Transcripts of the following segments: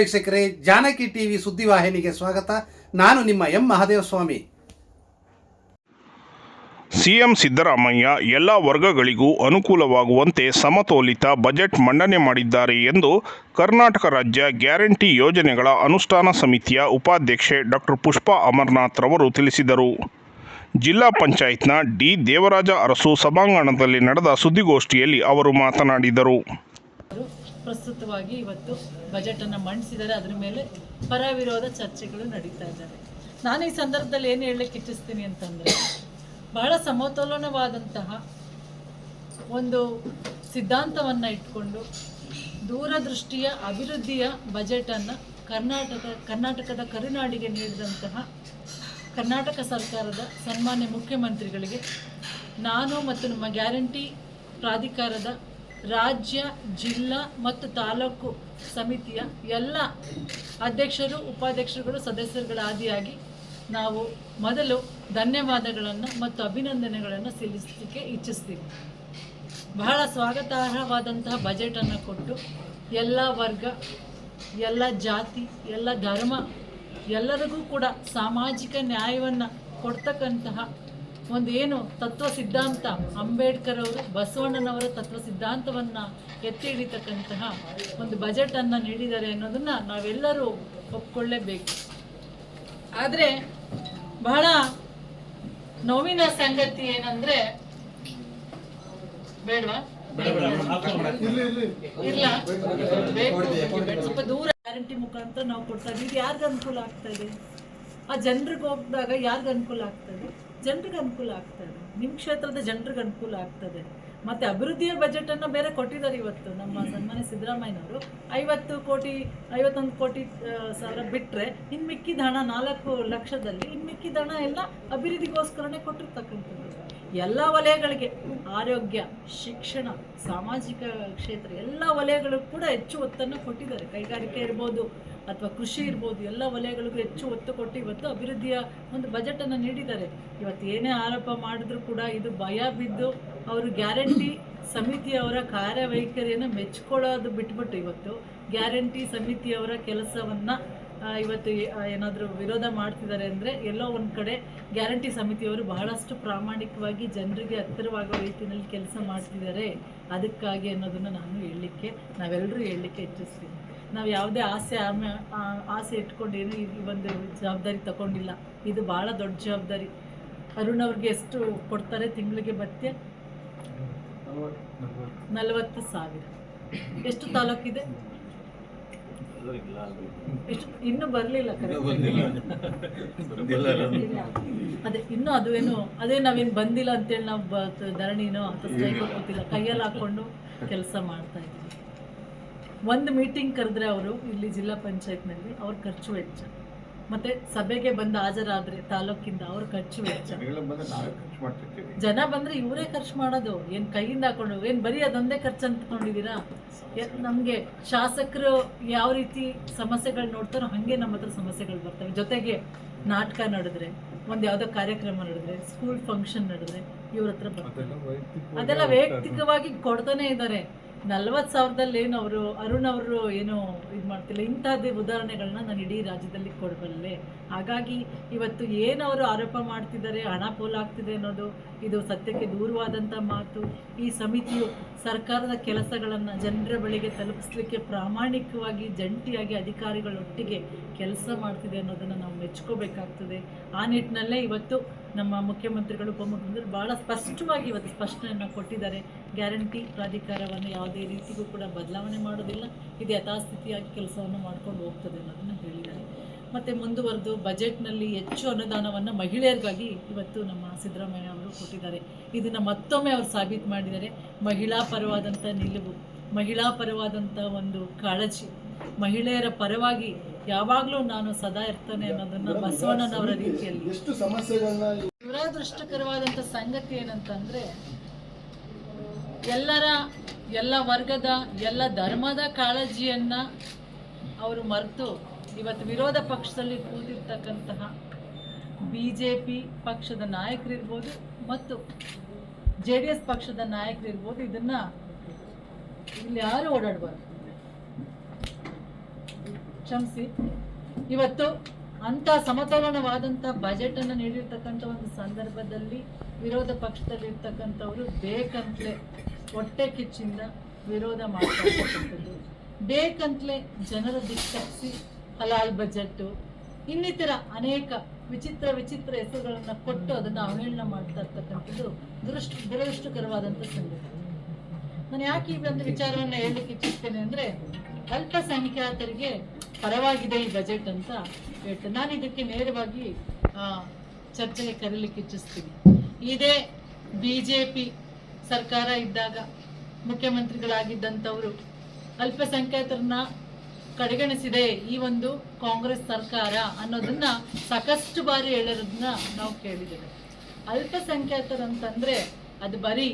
ವೀಕ್ಷಕರೇ, ಜಾನಕಿ ಟಿವಿ ಸುದ್ದಿವಾಹಿನಿಗೆ ಸ್ವಾಗತ. ನಾನು ನಿಮ್ಮ ಎಂ ಮಹಾದೇವಸ್ವಾಮಿ. ಸಿಎಂ ಸಿದ್ದರಾಮಯ್ಯ ಎಲ್ಲ ವರ್ಗಗಳಿಗೂ ಅನುಕೂಲವಾಗುವಂತೆ ಸಮತೋಲಿತ ಬಜೆಟ್ ಮಂಡನೆ ಮಾಡಿದ್ದಾರೆ ಎಂದು ಕರ್ನಾಟಕ ರಾಜ್ಯ ಗ್ಯಾರಂಟಿ ಯೋಜನೆಗಳ ಅನುಷ್ಠಾನ ಸಮಿತಿಯ ಉಪಾಧ್ಯಕ್ಷೆ ಡಾಕ್ಟರ್ ಪುಷ್ಪಾ ಅಮರ್ನಾಥ್ ರವರು ತಿಳಿಸಿದರು. ಜಿಲ್ಲಾ ಪಂಚಾಯತ್ನ ಡಿ ದೇವರಾಜ ಅರಸು ಸಭಾಂಗಣದಲ್ಲಿ ನಡೆದ ಸುದ್ದಿಗೋಷ್ಠಿಯಲ್ಲಿ ಅವರು ಮಾತನಾಡಿದರು. ಪ್ರಸ್ತುತವಾಗಿ ಇವತ್ತು ಬಜೆಟನ್ನು ಮಂಡಿಸಿದ್ದಾರೆ. ಅದರ ಮೇಲೆ ಪರ ವಿರೋಧ ಚರ್ಚೆಗಳು ನಡೀತಾ ಇದ್ದಾವೆ. ನಾನು ಈ ಸಂದರ್ಭದಲ್ಲಿ ಏನು ಹೇಳಲಿಕ್ಕೆ ಇಚ್ಛಿಸ್ತೀನಿ ಅಂತಂದರೆ, ಬಹಳ ಸಮತೋಲನವಾದಂತಹ ಒಂದು ಸಿದ್ಧಾಂತವನ್ನು ಇಟ್ಕೊಂಡು ದೂರದೃಷ್ಟಿಯ ಅಭಿವೃದ್ಧಿಯ ಬಜೆಟನ್ನು ಕರ್ನಾಟಕ, ಕರ್ನಾಟಕದ ಕರುನಾಡಿಗೆ ನೀಡಿದಂತಹ ಕರ್ನಾಟಕ ಸರ್ಕಾರದ ಸನ್ಮಾನ್ಯ ಮುಖ್ಯಮಂತ್ರಿಗಳಿಗೆ ನಾನು ಮತ್ತು ನಮ್ಮ ಗ್ಯಾರಂಟಿ ಪ್ರಾಧಿಕಾರದ ರಾಜ್ಯ, ಜಿಲ್ಲಾ ಮತ್ತು ತಾಲೂಕು ಸಮಿತಿಯ ಎಲ್ಲ ಅಧ್ಯಕ್ಷರು, ಉಪಾಧ್ಯಕ್ಷರುಗಳು, ಸದಸ್ಯರುಗಳಾದಿಯಾಗಿ ನಾವು ಮೊದಲು ಧನ್ಯವಾದಗಳನ್ನು ಮತ್ತು ಅಭಿನಂದನೆಗಳನ್ನು ಸಲ್ಲಿಸಲಿಕ್ಕೆ ಇಚ್ಛಿಸ್ತೀವಿ. ಬಹಳ ಸ್ವಾಗತಾರ್ಹವಾದಂತಹ ಬಜೆಟನ್ನು ಕೊಟ್ಟು ಎಲ್ಲ ವರ್ಗ, ಎಲ್ಲ ಜಾತಿ, ಎಲ್ಲ ಧರ್ಮ ಎಲ್ಲರಿಗೂ ಕೂಡ ಸಾಮಾಜಿಕ ನ್ಯಾಯವನ್ನು ಕೊಡ್ತಕ್ಕಂತಹ ಒಂದು ಏನು ತತ್ವ ಸಿದ್ಧಾಂತ, ಅಂಬೇಡ್ಕರ್ ಅವರು, ಬಸವಣ್ಣನವರ ತತ್ವ ಸಿದ್ಧಾಂತವನ್ನ ಎತ್ತಿ ಹಿಡಿತಕ್ಕಂತಹ ಒಂದು ಬಜೆಟನ್ನು ನೀಡಿದ್ದಾರೆ ಅನ್ನೋದನ್ನ ನಾವೆಲ್ಲರೂ ಒಪ್ಕೊಳ್ಳೇಬೇಕು. ಆದರೆ ಬಹಳ ನೋವಿನ ಸಂಗತಿ ಏನಂದ್ರೆ, ಬೇಡವಾ? ಇಲ್ಲ. ಸ್ವಲ್ಪ ದೂರ ಗ್ಯಾರಂಟಿ ಮುಖಾಂತರ ನಾವು ಕೊಡ್ತಾ ಇದೀವಿ ಇದು ಯಾರಿಗೆ ಅನುಕೂಲ ಆಗ್ತಾ ಇದೆ? ಆ ಜನರಿಗೆ ಹೋಗಿದಾಗ ಯಾರಿಗೆ ಅನುಕೂಲ ಆಗ್ತದೆ ಜನರಿಗೆ ಅನುಕೂಲ ಆಗ್ತದೆ. ನಿಮ್ಮ ಕ್ಷೇತ್ರದ ಜನರಿಗೆ ಅನುಕೂಲ ಆಗ್ತದೆ. ಮತ್ತೆ ಅಭಿವೃದ್ಧಿಯ ಬಜೆಟ್ ಅನ್ನು ಬೇರೆ ಕೊಟ್ಟಿದ್ದಾರೆ ಇವತ್ತು ನಮ್ಮ ಸನ್ಮಾನ್ಯ ಸಿದ್ದರಾಮಯ್ಯನವರು. ಐವತ್ತು ಕೋಟಿ ಐವತ್ತೊಂದು ಕೋಟಿ ಸಾವಿರ ಬಿಟ್ಟರೆ ಇನ್ ಮಿಕ್ಕಿದ ಹಣ ನಾಲ್ಕು ಲಕ್ಷದಲ್ಲಿ ಇನ್ ಮಿಕ್ಕಿದ ಹಣ ಎಲ್ಲ ಅಭಿವೃದ್ಧಿಗೋಸ್ಕರನೇ ಕೊಟ್ಟಿರ್ತಕ್ಕಂಥದ್ದು. ಎಲ್ಲ ವಲಯಗಳಿಗೆ, ಆರೋಗ್ಯ, ಶಿಕ್ಷಣ, ಸಾಮಾಜಿಕ ಕ್ಷೇತ್ರ, ಎಲ್ಲ ವಲಯಗಳಿಗೂ ಕೂಡ ಹೆಚ್ಚು ಒತ್ತನ್ನು ಕೊಟ್ಟಿದ್ದಾರೆ. ಕೈಗಾರಿಕೆ ಇರ್ಬೋದು ಅಥವಾ ಕೃಷಿ ಇರ್ಬೋದು, ಎಲ್ಲ ವಲಯಗಳಿಗೂ ಹೆಚ್ಚು ಒತ್ತು ಕೊಟ್ಟು ಇವತ್ತು ಅಭಿವೃದ್ಧಿಯ ಒಂದು ಬಜೆಟನ್ನು ನೀಡಿದ್ದಾರೆ. ಇವತ್ತು ಏನೇ ಆರೋಪ ಮಾಡಿದ್ರು ಕೂಡ ಇದು ಭಯ ಬಿದ್ದು ಅವರು ಗ್ಯಾರಂಟಿ ಸಮಿತಿಯವರ ಕಾರ್ಯವೈಖರಿಯನ್ನು ಮೆಚ್ಕೊಳ್ಳೋದು ಬಿಟ್ಬಿಟ್ಟು ಇವತ್ತು ಗ್ಯಾರಂಟಿ ಸಮಿತಿಯವರ ಕೆಲಸವನ್ನು ಇವತ್ತು ಏನಾದರೂ ವಿರೋಧ ಮಾಡ್ತಿದ್ದಾರೆ ಅಂದರೆ ಎಲ್ಲೋ ಒಂದು ಕಡೆ ಗ್ಯಾರಂಟಿ ಸಮಿತಿಯವರು ಬಹಳಷ್ಟು ಪ್ರಾಮಾಣಿಕವಾಗಿ ಜನರಿಗೆ ಹತ್ತಿರವಾಗೋ ರೀತಿಯಲ್ಲಿ ಕೆಲಸ ಮಾಡ್ತಿದ್ದಾರೆ. ಅದಕ್ಕಾಗಿ ಅನ್ನೋದನ್ನು ನಾನು ಹೇಳಲಿಕ್ಕೆ ನಾವೆಲ್ಲರೂ ಹೇಳಲಿಕ್ಕೆ ಇಚ್ಛಿಸ್ತೀನಿ ನಾವು ಯಾವುದೇ ಆಸೆ ಆಮೆ ಆಸೆ ಇಟ್ಕೊಂಡು ಏನು ಈ ಒಂದು ಜವಾಬ್ದಾರಿ ತಗೊಂಡಿಲ್ಲ. ಇದು ಭಾಳ ದೊಡ್ಡ ಜವಾಬ್ದಾರಿ. ಅರುಣ್ ಅವ್ರಿಗೆ ಎಷ್ಟು ಕೊಡ್ತಾರೆ ತಿಂಗಳಿಗೆ ಬತ್ತೆ ನಲವತ್ತು ಸಾವಿರ. ಎಷ್ಟು ತಾಲೂಕಿದೆ? ಇನ್ನೂ ಬರಲಿಲ್ಲ ಅದೇ ಇನ್ನು ಅದು ಏನು ಅದೇ ನಾವೇನು ಬಂದಿಲ್ಲ ಅಂತೇಳಿ ನಾವು ಬ ಧರಣಿನೋ ಅಥವಾ ಸ್ಟ್ರೈಕ್ ಕೂತಿಲ್ಲ. ಕೈಯಲ್ಲಿ ಹಾಕೊಂಡು ಕೆಲಸ ಮಾಡ್ತಾ ಇದ್ವಿ ಒಂದು ಮೀಟಿಂಗ್ ಕರೆದ್ರೆ ಅವರು ಇಲ್ಲಿ ಜಿಲ್ಲಾ ಪಂಚಾಯತ್ನಲ್ಲಿ ಅವ್ರ ಖರ್ಚು ವೆಚ್ಚ. ಮತ್ತೆ ಸಭೆಗೆ ಬಂದು ಹಾಜರಾದ್ರೆ ತಾಲೂಕಿಂದ ಅವ್ರ ಖರ್ಚು ವೆಚ್ಚ. ಜನ ಬಂದ್ರೆ ಇವರೇ ಖರ್ಚು ಮಾಡೋದು. ಏನ್ ಕೈಯಿಂದ ಹಾಕೊಂಡು ಏನ್ ಬರೀ ಅದೊಂದೇ ಖರ್ಚು ಅಂದ್ಕೊಂಡಿದ್ದೀರಾ? ನಮ್ಗೆ ಶಾಸಕರು ಯಾವ ರೀತಿ ಸಮಸ್ಯೆಗಳು ನೋಡ್ತಾರೋ ಹಂಗೆ ನಮ್ಮ ಹತ್ರ ಸಮಸ್ಯೆಗಳು ಬರ್ತವೆ. ಜೊತೆಗೆ ನಾಟಕ ನಡೆದ್ರೆ ಒಂದು ಯಾವ್ದೋ ಕಾರ್ಯಕ್ರಮ ನಡೆದ್ರೆ ಸ್ಕೂಲ್ ಫಂಕ್ಷನ್ ನಡೆದ್ರೆ ಇವ್ರ ಹತ್ರ ಬರ್ತವೆ ವೈಯಕ್ತಿಕ ಅದೆಲ್ಲ ವೈಯಕ್ತಿಕವಾಗಿ ಕೊಡ್ತಾನೆ ಇದ್ದಾರೆ ನಲ್ವತ್ತು ಸಾವಿರದಲ್ಲಿ ಏನು ಅವರು, ಅರುಣ್ ಅವರು ಏನು ಇದು ಮಾಡ್ತಿಲ್ಲ. ಇಂಥದ್ದೇ ಉದಾಹರಣೆಗಳನ್ನ ನಾನು ಇಡೀ ರಾಜ್ಯದಲ್ಲಿ ಕೊಡಬಲ್ಲೆ. ಹಾಗಾಗಿ ಇವತ್ತು ಏನು ಅವರು ಆರೋಪ ಮಾಡ್ತಿದ್ದಾರೆ, ಹಣ ಪೋಲಾಗ್ತಿದೆ ಅನ್ನೋದು ಇದು ಸತ್ಯಕ್ಕೆ ದೂರವಾದಂಥ ಮಾತು. ಈ ಸಮಿತಿಯು ಸರ್ಕಾರದ ಕೆಲಸಗಳನ್ನು ಜನರ ಬಳಿಗೆ ತಲುಪಿಸ್ಲಿಕ್ಕೆ ಪ್ರಾಮಾಣಿಕವಾಗಿ, ಜಂಟಿಯಾಗಿ ಅಧಿಕಾರಿಗಳೊಟ್ಟಿಗೆ ಕೆಲಸ ಮಾಡ್ತಿದೆ ಅನ್ನೋದನ್ನು ನಾವು ಮೆಚ್ಕೋಬೇಕಾಗ್ತದೆ. ಆ ನಿಟ್ಟಿನಲ್ಲೇ ಇವತ್ತು ನಮ್ಮ ಮುಖ್ಯಮಂತ್ರಿಗಳು ಉಪಮುಖ್ಯಮಂತ್ರಿಗಳು ಭಾಳ ಸ್ಪಷ್ಟವಾಗಿ ಇವತ್ತು ಸ್ಪಷ್ಟನೆಯನ್ನು ಕೊಟ್ಟಿದ್ದಾರೆ. ಗ್ಯಾರಂಟಿ ಪ್ರಾಧಿಕಾರವನ್ನು ಯಾವುದೇ ರೀತಿಗೂ ಕೂಡ ಬದಲಾವಣೆ ಮಾಡೋದಿಲ್ಲ. ಇದು ಯಥಾಸ್ಥಿತಿಯಾಗಿ ಕೆಲಸವನ್ನು ಮಾಡ್ಕೊಂಡು ಹೋಗ್ತದೆ ಅನ್ನೋದನ್ನು ಹೇಳಿದ್ದಾರೆ. ಮತ್ತು ಮುಂದುವರೆದು ಬಜೆಟ್ನಲ್ಲಿ ಹೆಚ್ಚು ಅನುದಾನವನ್ನು ಮಹಿಳೆಯರಿಗಾಗಿ ಇವತ್ತು ನಮ್ಮ ಸಿದ್ದರಾಮಯ್ಯ ಅವರು ಕೊಟ್ಟಿದ್ದಾರೆ. ಇದನ್ನು ಮತ್ತೊಮ್ಮೆ ಅವರು ಸಾಬೀತು ಮಾಡಿದ್ದಾರೆ. ಮಹಿಳಾ ಪರವಾದಂಥ ನಿಲುವು ಮಹಿಳಾ ಪರವಾದಂಥ ಒಂದು ಕಾಳಜಿ ಮಹಿಳೆಯರ ಪರವಾಗಿ ಯಾವಾಗಲೂ ನಾನು ಸದಾ ಇರ್ತೇನೆ ಅನ್ನೋದನ್ನು ಬಸವಣ್ಣನವರ ರೀತಿಯಲ್ಲಿ. ಎಷ್ಟು ಸಮಸ್ಯೆಗಳನ್ನ ದುರದೃಷ್ಟಕರವಾದಂಥ ಸಂಗತಿ ಏನಂತಂದರೆ ಎಲ್ಲರ ಎಲ್ಲ ವರ್ಗದ ಎಲ್ಲ ಧರ್ಮದ ಕಾಳಜಿಯನ್ನು ಅವರು ಮರೆತು ಇವತ್ತು ವಿರೋಧ ಪಕ್ಷದಲ್ಲಿ ಕೂತಿರ್ತಕ್ಕಂತಹ ಬಿ ಜೆ ಪಿ ಪಕ್ಷದ ನಾಯಕರಿರ್ಬೋದು ಮತ್ತು ಜೆ ಡಿ ಎಸ್ ಪಕ್ಷದ ನಾಯಕರಿರ್ಬೋದು, ಇದನ್ನು ಇಲ್ಲಿ ಯಾರು ಓಡಾಡಬಾರ್ದು? ಕ್ಷಮಿಸಿ. ಇವತ್ತು ಅಂಥ ಸಮತೋಲನವಾದಂಥ ಬಜೆಟ್ ಅನ್ನು ನೀಡಿರ್ತಕ್ಕಂಥ ಒಂದು ಸಂದರ್ಭದಲ್ಲಿ ವಿರೋಧ ಪಕ್ಷದಲ್ಲಿ ಇರ್ತಕ್ಕಂಥವರು ಬೇಕಂತಲೇ ಹೊಟ್ಟೆ ಕಿಚ್ಚಿಂದ ವಿರೋಧ ಮಾಡ್ತಕ್ಕಂಥದ್ದು ಬೇಕಂತಲೇ ಜನರ ದಿಕ್ಕರಿಸಿ ಹಲಾಲ್ ಬಜೆಟ್ಟು, ಇನ್ನಿತರ ಅನೇಕ ವಿಚಿತ್ರ ವಿಚಿತ್ರ ಹೆಸರುಗಳನ್ನು ಕೊಟ್ಟು ಅದನ್ನು ಅವಹೇಳನ ಮಾಡ್ತಾ ಇರ್ತಕ್ಕಂಥದ್ದು ದುರಷ್ಟು ದುರದೃಷ್ಟಕರವಾದಂಥ ಸಂಗತಿ. ನಾನು ಯಾಕೆ ಈ ಒಂದು ವಿಚಾರವನ್ನು ಹೇಳಲಿಕ್ಕೆ ಇಚ್ಛಿಸ್ತೇನೆ ಅಂದರೆ ಅಲ್ಪಸಂಖ್ಯಾತರಿಗೆ ಪರವಾಗಿದೆ ಈ ಬಜೆಟ್ ಅಂತ ಹೇಳ್ತೇನೆ. ನಾನು ಇದಕ್ಕೆ ನೇರವಾಗಿ ಚರ್ಚೆಗೆ ಕರೀಲಿಕ್ಕೆ ಇಚ್ಛಿಸ್ತೀನಿ. ಇದೇ ಬಿ ಜೆ ಪಿ ಸರ್ಕಾರ ಇದ್ದಾಗ ಮುಖ್ಯಮಂತ್ರಿಗಳಾಗಿದ್ದಂಥವರು ಅಲ್ಪಸಂಖ್ಯಾತರನ್ನ ಕಡೆಗಣಿಸಿದೆ ಈ ಒಂದು ಕಾಂಗ್ರೆಸ್ ಸರ್ಕಾರ ಅನ್ನೋದನ್ನ ಸಾಕಷ್ಟು ಬಾರಿ ಹೇಳಿರೋದನ್ನ ನಾವು ಕೇಳಿದ್ದೇವೆ. ಅಲ್ಪಸಂಖ್ಯಾತರಂತಂದ್ರೆ ಅದು ಬರೀ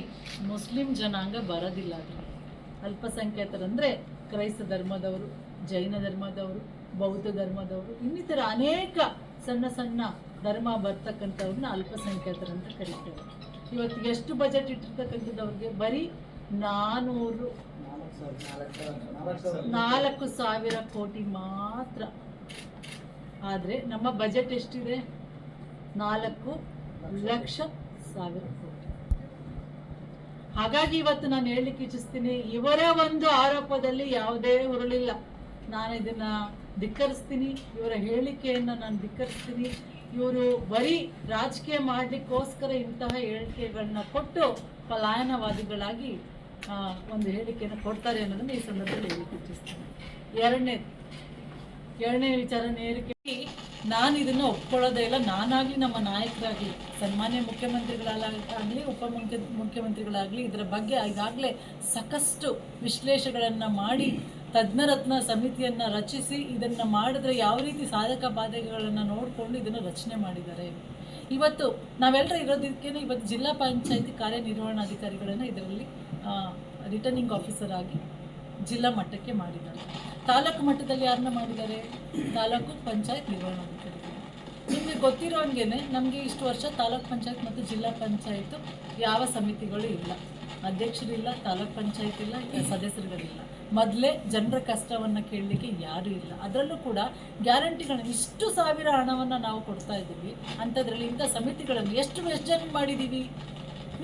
ಮುಸ್ಲಿಂ ಜನಾಂಗ ಬರೋದಿಲ್ಲ ಅದು ಅಲ್ಪಸಂಖ್ಯಾತರಂದ್ರೆ ಕ್ರೈಸ್ತ ಧರ್ಮದವರು, ಜೈನ ಧರ್ಮದವರು, ಬೌದ್ಧ ಧರ್ಮದವರು, ಇನ್ನಿತರ ಅನೇಕ ಸಣ್ಣ ಸಣ್ಣ ಧರ್ಮ ಬರ್ತಕ್ಕಂಥವ್ರನ್ನ ಅಲ್ಪಸಂಖ್ಯಾತರಂತ ಕರಿತೇವೆ. ಇವತ್ತು ಎಷ್ಟು ಬಜೆಟ್ ಇಟ್ಟಿರ್ತಕ್ಕಂಥದ್ದು ಅವ್ರಿಗೆ? ಬರೀ ನಾನೂರು ನಾಲ್ಕು ಸಾವಿರ ಕೋಟಿ ಮಾತ್ರ. ಆದರೆ ನಮ್ಮ ಬಜೆಟ್ ಎಷ್ಟಿದೆ? ನಾಲ್ಕು ಲಕ್ಷ ಸಾವಿರ ಕೋಟಿ. ಹಾಗಾಗಿ ಇವತ್ತು ನಾನು ಹೇಳಲಿಕ್ಕೆ ಇಚ್ಛಿಸ್ತೀನಿ, ಇವರ ಒಂದು ಆರೋಪದಲ್ಲಿ ಯಾವುದೇ ಹುರುಳಿಲ್ಲ ನಾನು ಇದನ್ನ ಧಿಕ್ಕರಿಸ್ತೀನಿ, ಇವರ ಹೇಳಿಕೆಯನ್ನು ನಾನು ಧಿಕ್ಕರಿಸ್ತೀನಿ. ಇವರು ಬರೀ ರಾಜಕೀಯ ಮಾಡಲಿಕ್ಕೋಸ್ಕರ ಇಂತಹ ಹೇಳಿಕೆಗಳನ್ನ ಕೊಟ್ಟು ಪಲಾಯನವಾದಿಗಳಾಗಿ ಒಂದು ಹೇಳಿಕೆಯನ್ನು ಕೊಡ್ತಾರೆ ಅನ್ನೋದನ್ನ ಈ ಸಂದರ್ಭದಲ್ಲಿ ಇಚ್ಛಿಸ್ತೀನಿ ಎರಡನೇ ಎರಡನೇ ವಿಚಾರ ಹೇಳಿಕೆ. ನಾನು ಇದನ್ನ ಒಪ್ಕೊಳ್ಳೋದೇ ಇಲ್ಲ. ನಾನಾಗ್ಲಿ ನಮ್ಮ ನಾಯಕರಾಗಲಿ, ಸನ್ಮಾನ್ಯ ಮುಖ್ಯಮಂತ್ರಿಗಳಾಗಲಿ, ಉಪಮುಖ್ಯ, ಮುಖ್ಯಮಂತ್ರಿಗಳಾಗಲಿ, ಇದರ ಬಗ್ಗೆ ಈಗಾಗಲೇ ಸಾಕಷ್ಟು ವಿಶ್ಲೇಷಣೆಗಳನ್ನು ಮಾಡಿ, ತಜ್ಞರತ್ನ ಸಮಿತಿಯನ್ನು ರಚಿಸಿ, ಇದನ್ನು ಮಾಡಿದ್ರೆ ಯಾವ ರೀತಿ ಸಾಧಕ ಬಾಧಕಗಳನ್ನು ನೋಡಿಕೊಂಡು ಇದನ್ನು ರಚನೆ ಮಾಡಿದ್ದಾರೆ. ಇವತ್ತು ನಾವೆಲ್ಲರೂ ಇರೋದಕ್ಕೆ ಇವತ್ತು ಜಿಲ್ಲಾ ಪಂಚಾಯತಿ ಕಾರ್ಯನಿರ್ವಹಣಾಧಿಕಾರಿಗಳನ್ನು ಇದರಲ್ಲಿ ರಿಟರ್ನಿಂಗ್ ಆಫೀಸರ್ ಆಗಿ ಜಿಲ್ಲಾ ಮಟ್ಟಕ್ಕೆ ಮಾಡಿದ್ದಾರೆ. ತಾಲೂಕು ಮಟ್ಟದಲ್ಲಿ ಯಾರನ್ನ ಮಾಡಿದ್ದಾರೆ? ತಾಲೂಕು ಪಂಚಾಯತ್ ನಿರ್ವಹಣಾಧಿಕಾರಿ ನಿಮಗೆ ಗೊತ್ತಿರೋ ಹಂಗೇನೆ, ನಮಗೆ ಇಷ್ಟು ವರ್ಷ ತಾಲೂಕ್ ಪಂಚಾಯತ್ ಮತ್ತು ಜಿಲ್ಲಾ ಪಂಚಾಯತ್ ಯಾವ ಸಮಿತಿಗಳು ಇಲ್ಲ. ಅಧ್ಯಕ್ಷರಿಲ್ಲ ತಾಲೂಕ್ ಪಂಚಾಯತ್ ಇಲ್ಲ, ಸದಸ್ಯರುಗಳಿಲ್ಲ. ಮೊದಲೇ ಜನರ ಕಷ್ಟವನ್ನು ಕೇಳಲಿಕ್ಕೆ ಯಾರೂ ಇಲ್ಲ. ಅದರಲ್ಲೂ ಕೂಡ ಗ್ಯಾರಂಟಿಗಳನ್ನು, ಇಷ್ಟು ಸಾವಿರ ಹಣವನ್ನು ನಾವು ಕೊಡ್ತಾ ಇದ್ದೀವಿ. ಅಂಥದ್ರಲ್ಲಿ ಇಂಥ ಸಮಿತಿಗಳನ್ನು ಎಷ್ಟು ಎಷ್ಟು ಜನ ಮಾಡಿದ್ದೀವಿ?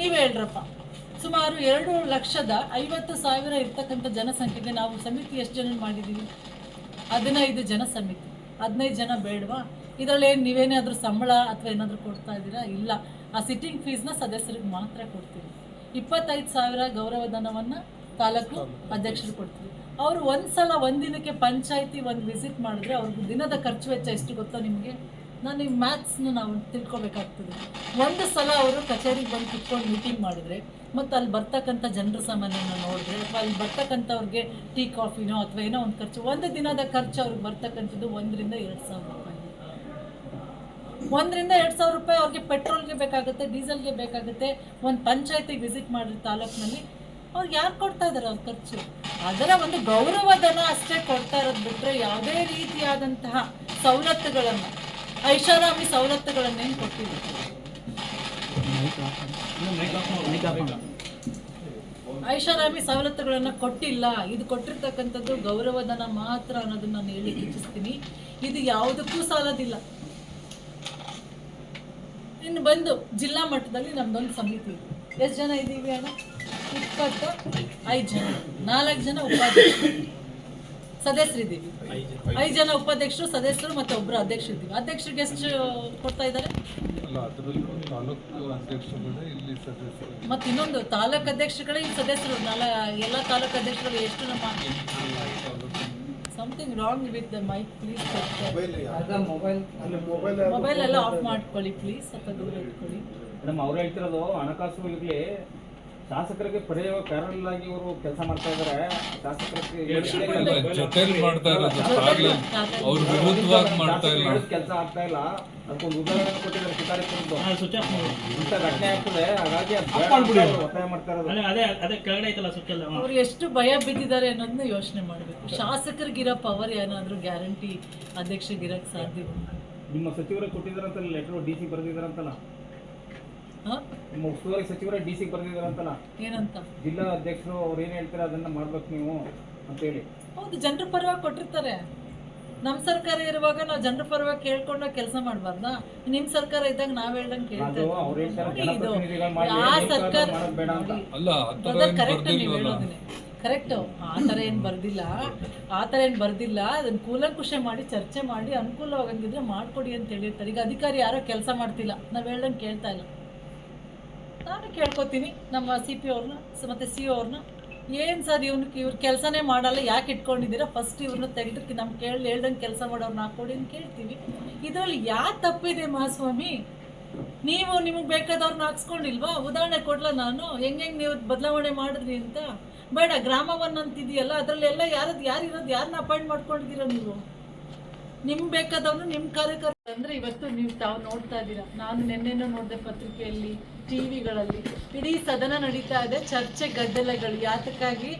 ನೀವೇ ಹೇಳ್ರಪ್ಪ. ಸುಮಾರು ಎರಡು ಲಕ್ಷದ ಐವತ್ತು ಸಾವಿರ ಇರ್ತಕ್ಕಂಥ ಜನಸಂಖ್ಯೆಗೆ ನಾವು ಸಮಿತಿ ಎಷ್ಟು ಜನ ಮಾಡಿದ್ದೀವಿ ಹದಿನೈದು ಜನ ಸಮಿತಿ. ಹದಿನೈದು ಜನ ಬೇಡವಾ? ಇದರಲ್ಲಿ ಏನು ನೀವೇನಾದರೂ ಸಂಬಳ ಅಥವಾ ಏನಾದರೂ ಕೊಡ್ತಾ ಇದ್ದೀರಾ? ಇಲ್ಲ. ಆ ಸಿಟ್ಟಿಂಗ್ ಫೀಸ್ನ ಸದಸ್ಯರಿಗೆ ಮಾತ್ರ ಕೊಡ್ತೀವಿ. ಇಪ್ಪತ್ತೈದು ಸಾವಿರ ಗೌರವಧನವನ್ನು ತಾಲೂಕು ಅಧ್ಯಕ್ಷರು ಕೊಡ್ತೀವಿ. ಅವರು ಒಂದು ಸಲ ಒಂದಿನಕ್ಕೆ ಪಂಚಾಯಿತಿ ಒಂದು ವಿಸಿಟ್ ಮಾಡಿದ್ರೆ ಅವ್ರಿಗೆ ದಿನದ ಖರ್ಚು ವೆಚ್ಚ ಎಷ್ಟು ಗೊತ್ತೋ ನಿಮಗೆ? ನಾನು ಈ ಮ್ಯಾಥ್ಸ್ನ ನಾವು ತಿಳ್ಕೊಬೇಕಾಗ್ತದೆ. ಒಂದು ಸಲ ಅವರು ಕಚೇರಿಗೆ ಬಂದು ಕುತ್ಕೊಂಡು ಮೀಟಿಂಗ್ ಮಾಡಿದ್ರೆ ಮತ್ತು ಅಲ್ಲಿ ಬರ್ತಕ್ಕಂಥ ಜನರ ಸಾಮಾನ್ಯನ ನೋಡಿದ್ರೆ ಅಥವಾ ಅಲ್ಲಿ ಬರ್ತಕ್ಕಂಥವ್ರಿಗೆ ಟೀ, ಕಾಫಿನೋ ಅಥವಾ ಏನೋ ಒಂದು ಖರ್ಚು, ಒಂದು ದಿನದ ಖರ್ಚು ಅವ್ರಿಗೆ ಬರ್ತಕ್ಕಂಥದ್ದು ಒಂದರಿಂದ ಎರಡು ಸಾವಿರ ರೂಪಾಯಿ. ಒಂದರಿಂದ ಎರಡು ಸಾವಿರ ರೂಪಾಯಿ ಅವ್ರಿಗೆ ಪೆಟ್ರೋಲ್ಗೆ ಬೇಕಾಗುತ್ತೆ, ಡೀಸೆಲ್ಗೆ ಬೇಕಾಗುತ್ತೆ, ಒಂದು ಪಂಚಾಯತಿಗೆ ವಿಸಿಟ್ ಮಾಡಿದ್ರೆ ತಾಲೂಕಿನಲ್ಲಿ, ಅವ್ರಿಗೆ ಯಾರು ಕೊಡ್ತಾ ಇದ್ದಾರೆ ಅವ್ರ ಖರ್ಚು? ಅದರ ಒಂದು ಗೌರವಧನ ಅಷ್ಟೇ ಕೊಡ್ತಾ ಇರೋದು ಬಿಟ್ಟರೆ ಯಾವುದೇ ರೀತಿಯಾದಂತಹ ಸವಲತ್ತುಗಳನ್ನು, ಐಷಾರಾಮಿ ಸವಲತ್ತುಗಳನ್ನೇನು ಕೊಟ್ಟಿಲ್ಲ. ಐಷಾರಾಮಿ ಸವಲತ್ತುಗಳನ್ನ ಕೊಟ್ಟಿಲ್ಲ. ಇದು ಕೊಟ್ಟಿರ್ತಕ್ಕಂಥದ್ದು ಗೌರವಧನ ಮಾತ್ರ ಅನ್ನೋದನ್ನ ನಾನು ಹೇಳಿ ಇಚ್ಛಿಸ್ತೀನಿ. ಇದು ಯಾವುದಕ್ಕೂ ಸಾಲದಿಲ್ಲ. ಇನ್ನು ಬಂದು ಜಿಲ್ಲಾ ಮಟ್ಟದಲ್ಲಿ ನಮ್ದೊಂದು ಸಮಿತಿ ಇದೆ. ಎಷ್ಟು ಜನ ಇದ್ದೀವಿ ಅಣ್ಣ? ಇಪ್ಪತ್ತ ಐದು ಜನ. ನಾಲ್ಕು ಜನ ಉಪಾಧ್ಯಕ್ಷರು. ಸದಸ್ಯರಿದ್ದೀವಿ ಐದು ಜನ. ಉಪಾಧ್ಯಕ್ಷರು ಸದಸ್ಯರು ಮತ್ತೆ ಒಬ್ಬರು ಅಧ್ಯಕ್ಷರು ಇದ್ದೀವಿ. ಅಧ್ಯಕ್ಷರಿಗೆ ಎಷ್ಟು ಕೊಡ್ತಾ ಇದ್ದಾರೆ? ಅಲ್ಲ ಅದರಲ್ಲೂ ತಾಲೂಕು ಅಧ್ಯಕ್ಷರುಗಳೇ ಇಲ್ಲಿ ಸದಸ್ಯರು. ಮತ್ತು ಇನ್ನೊಂದು ತಾಲೂಕು ಅಧ್ಯಕ್ಷರುಗಳೇ ಈ ಸದಸ್ಯರು. ನಾಲ ಎಲ್ಲ ತಾಲೂಕು ಅಧ್ಯಕ್ಷರು ಎಷ್ಟು ನಮ್ಮ something wrong with the mike please mobile ಎಲ್ಲ ಆಫ್ ಮಾಡ್ಕೊಳ್ಳಿ ಪ್ಲೀಸ್ ಸ್ವಲ್ಪ ದೂರ ಇಟ್ಕೊಳ್ಳಿ. ಮೇಡಮ್ ಅವ್ರು ಹೇಳ್ತಿರೋದು ಹಣಕಾಸು ಇರ್ಲಿ ಶಾಸಕರಿಗೆ ಪಡೆಯುವ ಪ್ಯಾರಲ್ ಆಗಿ ಇವರು ಕೆಲಸ ಮಾಡ್ತಾ ಇದ್ದಾರೆ. ಶಾಸಕರಿಗೆ ಜೊತೆಲಿ ಮಾಡ್ತಾ ಇರೋದು ಪಾರ್ಲರ್ ಅವ್ರ ವಿರುದ್ಧವಾಗಿ ಮಾಡ್ತಾ ಇಲ್ಲ. ಕೆಲಸ ಆಗ್ತಾ ಇಲ್ಲ. ಅದಕ್ಕೊಂದು ಉದಾಹರಣೆ ಕೊಟ್ಟಿದ್ದಾರೆ ಶಿಕಾರಿಪುರದ್ದು ಇಂಥ ಘಟನೆ ಆಗ್ತದೆ. ಹಾಗಾಗಿ ಒತ್ತಾಯ ಮಾಡ್ತಾ ಇರೋದು. ಅದೇ ಅದೇ ಕೆಳಗಡೆ ಐತಲ್ಲ ಸ್ವಿಚ್ ಎಲ್ಲ ಅವ್ರು ಎಷ್ಟು ಭಯ ಬಿದ್ದಿದ್ದಾರೆ ಅನ್ನೋದನ್ನ ಯೋಚನೆ ಮಾಡಬೇಕು. ಶಾಸಕರಿಗಿರೋ ಪವರ್ ಏನಾದ್ರೂ ಗ್ಯಾರಂಟಿ ಅಧ್ಯಕ್ಷರಿಗಿರಕ್ಕೆ ಸಾಧ್ಯ ನಿಮ್ಮ ಸಚಿವರು ಕೊಟ್ಟಿದ್ದಾರಂತಲ್ಲ ಲೆಟರ್ ಡಿ ಸಿ ಬರೆದಿದ್ದಾರಂತಲ್ಲ? ಹಾಂ? ನಿಮ್ಮ ಉಸ್ತುವಾರಿ ಸಚಿವರೇ ಡಿ ಸಿ ಬರೆದಿದ್ದಾರಂತಲ್ಲ? ಏನಂತ? ಜಿಲ್ಲಾ ಅಧ್ಯಕ್ಷರು ಅವ್ರು ಏನು ಹೇಳ್ತಾರೆ? ಅದನ್ನ ಮಾಡ್ಬೇಕು ನೀವು ಅಂತ ಹೇಳಿ. ಹೌದು ಜನರ ಪರವಾಗಿ ಕೊಟ್ಟಿರ್ತಾರೆ. ನಮ್ಮ ಸರ್ಕಾರ ಇರುವಾಗ ನಾವು ಜನರ ಪರವಾಗಿ ಕೇಳ್ಕೊಂಡ ಕೆಲಸ ಮಾಡಬಾರ್ದ? ನಿಮ್ಮ ಸರ್ಕಾರ ಇದ್ದಾಗ ನಾವ್ ಹೇಳ್ದಂಗೆ ಕೇಳ್ತಾ ಅದು ಅವ್ರು ಹೇಳ್ತಾರೆ ಜನಪ್ರತಿನಿಧಿಗಳು ಮಾಡಿ ಆ ಸರ್ಕಾರ ಏನು ಕರೆಕ್ಟ್ ನೀವು ಹೇಳೋದನ್ನೇ ಕರೆಕ್ಟ್ ಆ ಥರ ಏನು ಬರ್ದಿಲ್ಲ. ಆತರ ಥರ ಏನು ಬರ್ದಿಲ್ಲ. ಅದನ್ನ ಕೂಲಂಕುಷ ಮಾಡಿ ಚರ್ಚೆ ಮಾಡಿ ಅನುಕೂಲವಾಗಂಗಿದ್ರೆ ಮಾಡ್ಕೊಡಿ ಅಂತ ಹೇಳಿರ್ತಾರೆ. ಈಗ ಅಧಿಕಾರಿ ಯಾರೋ ಕೆಲಸ ಮಾಡ್ತಿಲ್ಲ. ನಾವು ಹೇಳ್ದಂಗೆ ಕೇಳ್ತಾ ಇಲ್ಲ. ನಾನು ಕೇಳ್ಕೊತೀನಿ ನಮ್ಮ ಸಿ ಪಿ ಅವ್ರನ್ನ ಮತ್ತು ಸಿ ಅವ್ರನ್ನ ಏನು ಸರ್ ಇವ್ನ ಇವ್ರ ಕೆಲಸನೇ ಮಾಡಲ್ಲ, ಯಾಕೆ ಇಟ್ಕೊಂಡಿದ್ದೀರಾ? ಫಸ್ಟ್ ಇವ್ರನ್ನ ತೆಗೆದು ನಮ್ಮ ಕೇಳಿ ಹೇಳ್ದಂಗೆ ಕೆಲಸ ಮಾಡೋರ್ನ ಹಾಕ್ಕೊಡಿ ಅಂತ ಕೇಳ್ತೀವಿ. ಇದರಲ್ಲಿ ಯಾ ತಪ್ಪಿದೆ ಮಹಾಸ್ವಾಮಿ? ನೀವು ನಿಮಗೆ ಬೇಕಾದವ್ರನ್ನ ಹಾಕ್ಸ್ಕೊಂಡಿಲ್ವಾ? ಉದಾಹರಣೆ ಕೊಡ್ಲ ನಾನು. ಹೆಂಗೆ ಹೆಂಗೆ ನೀವು ಬದಲಾವಣೆ ಮಾಡಿದ್ರಿ ಅಂತ. ಬೇಡ ಗ್ರಾಮ ಒನ್ ಅಂತಿದೆಯಲ್ಲ, ಅದರಲ್ಲೆಲ್ಲ ಯಾರದ್ದು ಯಾರು ಇರೋದು ಯಾರನ್ನ ಅಪಾಯಿಂಟ್ ಮಾಡ್ಕೊಂಡಿದ್ದೀರಾ ನೀವು? ನಿಮ್ಗೆ ಬೇಕಾದವ್ರು ನಿಮ್ಮ ಕಾರ್ಯಕರ್ತ ಅಂದರೆ ಇವತ್ತು ನೀವು ತಾವು ನೋಡ್ತಾ ಇದ್ದೀರಾ. ನಾನು ನಿನ್ನೆನೂ ನೋಡಿದೆ ಪತ್ರಿಕೆಯಲ್ಲಿ. ಟಿ ವಿಗಳಲ್ಲಿ ಇಡೀ ಸದನ ನಡೀತಾ ಇದೆ. ಚರ್ಚೆ ಗದ್ದಲಗಳು. ಯಾತಕ್ಕಾಗಿ?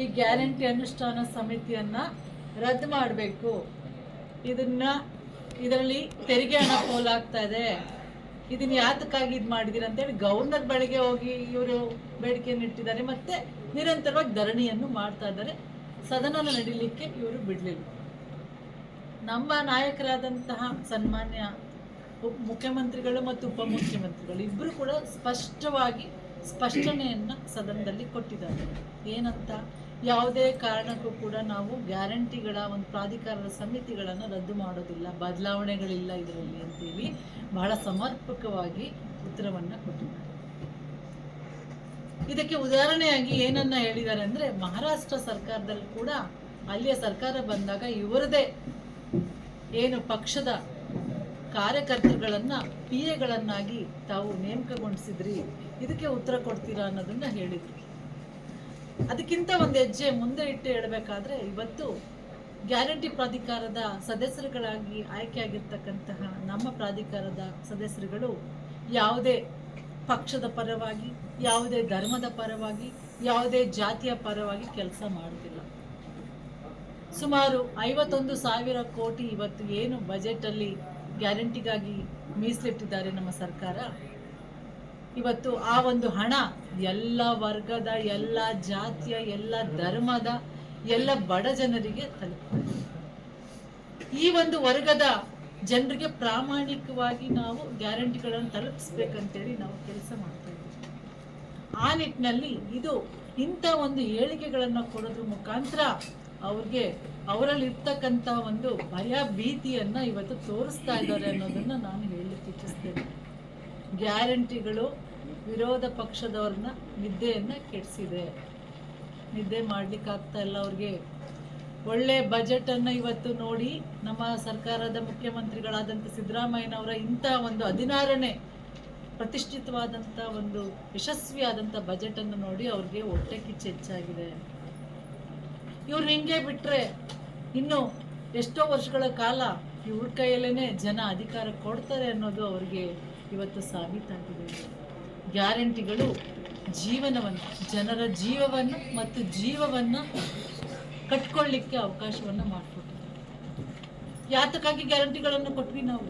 ಈ ಗ್ಯಾರಂಟಿ ಅನುಷ್ಠಾನ ಸಮಿತಿಯನ್ನು ರದ್ದು ಮಾಡಬೇಕು. ಇದನ್ನ, ಇದರಲ್ಲಿ ತೆರಿಗೆ ಹಣ ಪೋಲಾಗ್ತಾ ಇದೆ. ಇದನ್ನ ಯಾತಕ್ಕಾಗಿ ಇದು ಮಾಡಿದ್ದೀರ ಅಂತೇಳಿ ಗವರ್ನರ್ ಬಳಿಗೆ ಹೋಗಿ ಇವರು ಬೇಡಿಕೆಯನ್ನು ಇಟ್ಟಿದ್ದಾರೆ. ಮತ್ತೆ ನಿರಂತರವಾಗಿ ಧರಣಿಯನ್ನು ಮಾಡ್ತಾ ಇದ್ದಾರೆ. ಸದನ ನಡೀಲಿಕ್ಕೆ ಇವರು ಬಿಡಲಿಲ್ಲ. ನಮ್ಮ ನಾಯಕರಾದಂತಹ ಸನ್ಮಾನ್ಯ ಮುಖ್ಯಮಂತ್ರಿಗಳು ಮತ್ತು ಉಪಮುಖ್ಯಮಂತ್ರಿಗಳು ಇಬ್ಬರು ಕೂಡ ಸ್ಪಷ್ಟವಾಗಿ ಸ್ಪಷ್ಟನೆಯನ್ನು ಸದನದಲ್ಲಿ ಕೊಟ್ಟಿದ್ದಾರೆ. ಏನಂತ? ಯಾವುದೇ ಕಾರಣಕ್ಕೂ ಕೂಡ ನಾವು ಗ್ಯಾರಂಟಿಗಳ ಒಂದು ಪ್ರಾಧಿಕಾರದ ಸಮಿತಿಗಳನ್ನು ರದ್ದು ಮಾಡೋದಿಲ್ಲ. ಬದಲಾವಣೆಗಳಿಲ್ಲ ಇದರಲ್ಲಿ ಅಂತೇಳಿ ಬಹಳ ಸಮರ್ಪಕವಾಗಿ ಉತ್ತರವನ್ನು ಕೊಟ್ಟಿದ್ದಾರೆ. ಇದಕ್ಕೆ ಉದಾಹರಣೆಯಾಗಿ ಏನನ್ನ ಹೇಳಿದ್ದಾರೆ ಅಂದರೆ ಮಹಾರಾಷ್ಟ್ರ ಸರ್ಕಾರದಲ್ಲಿ ಕೂಡ ಅಲ್ಲಿಯ ಸರ್ಕಾರ ಬಂದಾಗ ಇವರದೇ ಏನು ಪಕ್ಷದ ಕಾರ್ಯಕರ್ತರುಗಳನ್ನ ಪಿ ಎಗಳನ್ನಾಗಿ ತಾವು ನೇಮಕಗೊಳಿಸಿದ್ರಿ ಇದಕ್ಕೆ ಉತ್ತರ ಕೊಡ್ತೀರಾ ಅನ್ನೋದನ್ನ ಹೇಳಿದ್ರು. ಅದಕ್ಕಿಂತ ಒಂದು ಹೆಜ್ಜೆ ಮುಂದೆ ಇಟ್ಟು ಹೇಳಬೇಕಾದ್ರೆ, ಇವತ್ತು ಗ್ಯಾರಂಟಿ ಪ್ರಾಧಿಕಾರದ ಸದಸ್ಯರುಗಳಾಗಿ ಆಯ್ಕೆಯಾಗಿರ್ತಕ್ಕಂತಹ ನಮ್ಮ ಪ್ರಾಧಿಕಾರದ ಸದಸ್ಯರುಗಳು ಯಾವುದೇ ಪಕ್ಷದ ಪರವಾಗಿ, ಯಾವುದೇ ಧರ್ಮದ ಪರವಾಗಿ, ಯಾವುದೇ ಜಾತಿಯ ಪರವಾಗಿ ಕೆಲಸ ಮಾಡುತ್ತಿಲ್ಲ. ಸುಮಾರು ಐವತ್ತೊಂದು ಸಾವಿರ ಕೋಟಿ ಇವತ್ತು ಏನು ಬಜೆಟಲ್ಲಿ ಗ್ಯಾರಂಟಿಗಾಗಿ ಮೀಸಲಿಟ್ಟಿದ್ದಾರೆ ನಮ್ಮ ಸರ್ಕಾರ. ಇವತ್ತು ಆ ಒಂದು ಹಣ ಎಲ್ಲ ವರ್ಗದ, ಎಲ್ಲ ಜಾತಿಯ, ಎಲ್ಲ ಧರ್ಮದ, ಎಲ್ಲ ಬಡ ಜನರಿಗೆ ತಲುಪ್ತದೆ ಈ ಒಂದು ವರ್ಗದ ಜನರಿಗೆ ಪ್ರಾಮಾಣಿಕವಾಗಿ ನಾವು ಗ್ಯಾರಂಟಿಗಳನ್ನು ತಲುಪಿಸ್ಬೇಕಂತೇಳಿ ನಾವು ಕೆಲಸ ಮಾಡ್ತಾ ಇದ್ದೀವಿ. ಆ ನಿಟ್ಟಿನಲ್ಲಿ ಇದು ಇಂಥ ಒಂದು ಹೇಳಿಕೆಗಳನ್ನು ಕೊಡೋದ್ರ ಮುಖಾಂತರ ಅವ್ರಿಗೆ ಅವರಲ್ಲಿ ಇರ್ತಕ್ಕಂಥ ಒಂದು ಭಯ, ಭೀತಿಯನ್ನ ಇವತ್ತು ತೋರಿಸ್ತಾ ಇದ್ದಾರೆ ಅನ್ನೋದನ್ನ ನಾನು ಹೇಳಲಿಕ್ಕೆ ಇಚ್ಛಿಸ್ತೇನೆ ಗ್ಯಾರಂಟಿಗಳು ವಿರೋಧ ಪಕ್ಷದವ್ರನ್ನ ನಿದ್ದೆಯನ್ನ ಕೆಡಿಸಿದೆ. ನಿದ್ದೆ ಮಾಡ್ಲಿಕ್ಕೆ ಆಗ್ತಾ ಇಲ್ಲ ಅವ್ರಿಗೆ. ಒಳ್ಳೆ ಬಜೆಟ್ ಅನ್ನ ಇವತ್ತು ನೋಡಿ ನಮ್ಮ ಸರ್ಕಾರದ ಮುಖ್ಯಮಂತ್ರಿಗಳಾದಂಥ ಸಿದ್ದರಾಮಯ್ಯನವರ ಇಂಥ ಒಂದು ಹದಿನಾರನೇ ಪ್ರತಿಷ್ಠಿತವಾದಂಥ ಒಂದು ಯಶಸ್ವಿಯಾದಂಥ ಬಜೆಟ್ ಅನ್ನು ನೋಡಿ ಅವ್ರಿಗೆ ಹೊಟ್ಟೆ ಕಿಚ್ಚು ಹೆಚ್ಚಾಗಿದೆ. ಇವ್ರು ಹಿಂಗೆ ಬಿಟ್ಟರೆ ಇನ್ನು ಎಷ್ಟೋ ವರ್ಷಗಳ ಕಾಲ ಇವ್ರ ಕೈಯಲ್ಲೇನೆ ಜನ ಅಧಿಕಾರ ಕೊಡ್ತಾರೆ ಅನ್ನೋದು ಅವ್ರಿಗೆ ಇವತ್ತು ಸಾಬೀತಾಗಿದೆ ಗ್ಯಾರಂಟಿಗಳು ಜೀವನವನ್ನು, ಜನರ ಜೀವವನ್ನು ಮತ್ತು ಜೀವವನ್ನು ಕಟ್ಕೊಳ್ಳಿಕ್ಕೆ ಅವಕಾಶವನ್ನು ಮಾಡಿಕೊಟ್ಟಿದೆ. ಯಾತಕ್ಕಾಗಿ ಗ್ಯಾರಂಟಿಗಳನ್ನು ಕೊಟ್ವಿ ನಾವು?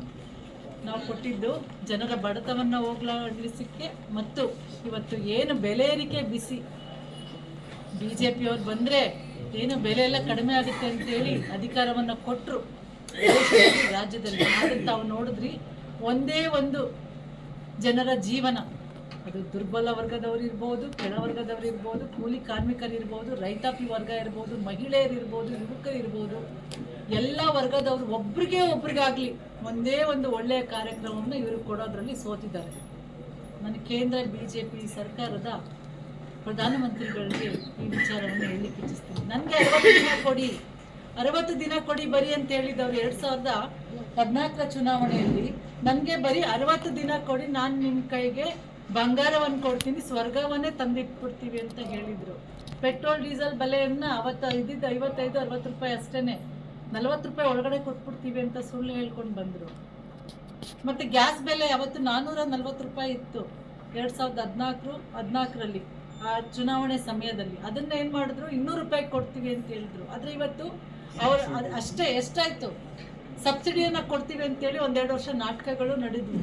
ನಾವು ಕೊಟ್ಟಿದ್ದು ಜನರ ಬಡತವನ್ನು ಹೋಗ್ಲಾಡಿಸಲಿಕ್ಕೆ ಮತ್ತು ಇವತ್ತು ಏನು ಬೆಲೆ ಏರಿಕೆ ಬಿಸಿ. ಬಿ ಜೆ ಪಿಯವ್ರು ಬಂದರೆ ಏನು ಬೆಲೆ ಎಲ್ಲ ಕಡಿಮೆ ಆಗುತ್ತೆ ಅಂತೇಳಿ ಅಧಿಕಾರವನ್ನು ಕೊಟ್ಟರು ರಾಜ್ಯದಲ್ಲಿ. ಆದರೆ ತಾವು ನೋಡಿದ್ರಿ, ಒಂದೇ ಒಂದು ಜನರ ಜೀವನ. ಅದು ದುರ್ಬಲ ವರ್ಗದವರು ಇರ್ಬೋದು ಕೆಳವರ್ಗದವರು ಇರ್ಬೋದು, ಕೂಲಿ ಕಾರ್ಮಿಕರು ಇರ್ಬೋದು, ರೈತಾಪಿ ವರ್ಗ ಇರ್ಬೋದು ಯುವಕರು ಇರ್ಬೋದು. ಎಲ್ಲ ವರ್ಗದವರು ಒಬ್ರಿಗೆ ಒಬ್ರಿಗಾಗಲಿ ಒಂದೇ ಒಂದು ಒಳ್ಳೆಯ ಕಾರ್ಯಕ್ರಮವನ್ನು ಇವರು ಕೊಡೋದ್ರಲ್ಲಿ ಸೋತಿದ್ದಾರೆ. ನನ್ನ ಕೇಂದ್ರ ಬಿ ಜೆ ಪಿ ಸರ್ಕಾರದ ಪ್ರಧಾನಮಂತ್ರಿಗಳಿಗೆ ಈ ವಿಚಾರವನ್ನು ಹೇಳಲಿಕ್ಕೆ ಇಚ್ಛಿಸ್ತೀನಿ. ನನಗೆ ಅರವತ್ತು ದಿನ ಕೊಡಿ. ಅರವತ್ತು ದಿನ ಕೊಡಿ, ಬರಿ ಅಂತ ಹೇಳಿದವ್ರು ಎರಡು ಸಾವಿರದ ಹದಿನಾಲ್ಕರ ಚುನಾವಣೆಯಲ್ಲಿ. ನನಗೆ ಬರೀ ಅರವತ್ತು ದಿನ ಕೊಡಿ, ನಾನು ನಿಮ್ಮ ಕೈಗೆ ಬಂಗಾರವನ್ನು ಕೊಡ್ತೀನಿ, ಸ್ವರ್ಗವನ್ನೇ ತಂದಿಟ್ಬಿಡ್ತೀವಿ ಅಂತ ಹೇಳಿದರು. ಪೆಟ್ರೋಲ್, ಡೀಸೆಲ್ ಬೆಲೆಯನ್ನು ಅವತ್ತು ಇದ್ದಿದ್ದು ಐವತ್ತೈದು, ಅರವತ್ತು ರೂಪಾಯಿ ಅಷ್ಟೇ ನಲವತ್ತು ರೂಪಾಯಿ ಒಳಗಡೆ ಕೊಟ್ಬಿಡ್ತೀವಿ ಅಂತ ಸುಳ್ಳು ಹೇಳ್ಕೊಂಡು ಬಂದರು. ಮತ್ತು ಗ್ಯಾಸ್ ಬೆಲೆ ಅವತ್ತು ನಾನ್ನೂರ ನಲ್ವತ್ತು ರೂಪಾಯಿ ಇತ್ತು. ಎರಡು ಸಾವಿರದ ಹದಿನಾಲ್ಕರು, ಹದಿನಾಲ್ಕರಲ್ಲಿ. ಆ ಚುನಾವಣೆ ಸಮಯದಲ್ಲಿ. ಅದನ್ನ ಏನು ಮಾಡಿದ್ರು? ಇನ್ನೂರು ರೂಪಾಯಿ ಕೊಡ್ತೀವಿ ಅಂತ ಹೇಳಿದ್ರು. ಆದ್ರೆ ಇವತ್ತು ಅವ್ರು ಅಷ್ಟೇ ಎಷ್ಟಾಯ್ತು? ಸಬ್ಸಿಡಿಯನ್ನ ಕೊಡ್ತೀವಿ ಅಂತೇಳಿ ಒಂದೆರಡು ವರ್ಷ ನಾಟಕಗಳು ನಡೆದ್ವು.